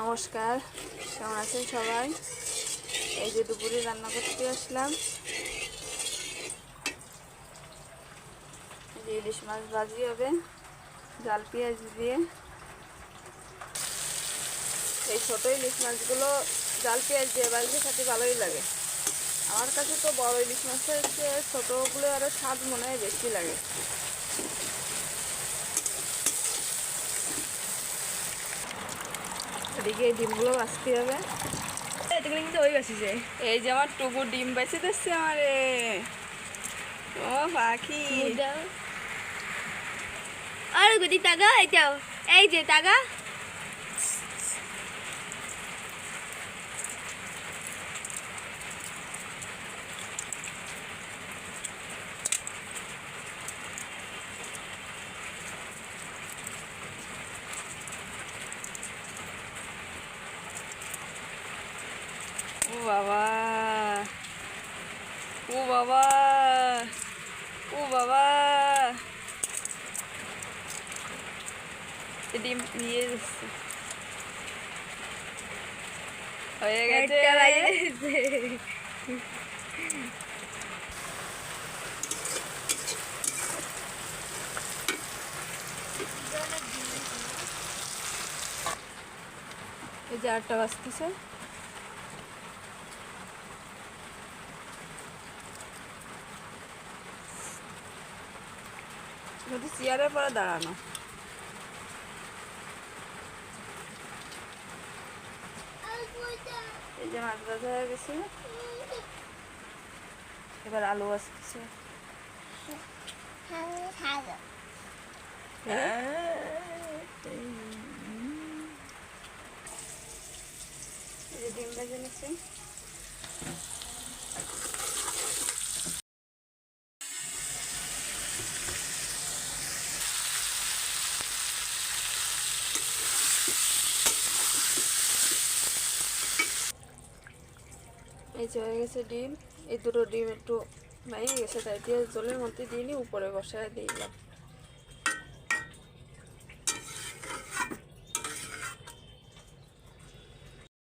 নমস্কার, কেমন আছেন সবাই? এই যে দুপুরে রান্না করতে আসলাম। যে ইলিশ মাছ ভাজি হবে জাল পেঁয়াজ দিয়ে। এই ছোটো ইলিশ মাছগুলো জাল পেঁয়াজ দিয়ে ভাজলে খেতে ভালোই লাগে। আমার কাছে তো বড় ইলিশ মাছটা হচ্ছে ছোটোগুলো আরও স্বাদ মনে হয় বেশি লাগে। এদিকে এই ডিমগুলো বাঁচতে হবে। এগুলো কিন্তু ওই বাঁচিছে এই যে আমার টুকু ডিম বেঁচে দিচ্ছে আমারে ও পাখি। আর গদি তাগা এটাও এই যে তাগা। বাবা। ও বাবা। ও বাবা। ডিম নিয়ে যাচ্ছে হয়ে গেছে। এই যে আটটা বাজতেছে। যদি চেয়ারের পরে দাঁড়ানো এই যে মাছ ভাজা হয়ে গেছে এবার আলু যে ডিম ভেজে নিচ্ছি এই যে হয়ে গেছে ডিম। এই দুটো ডিম একটু ভেঙে গেছে, তাই দিয়ে জলের মধ্যে দিয়ে নিয়ে উপরে বসায় দিলাম।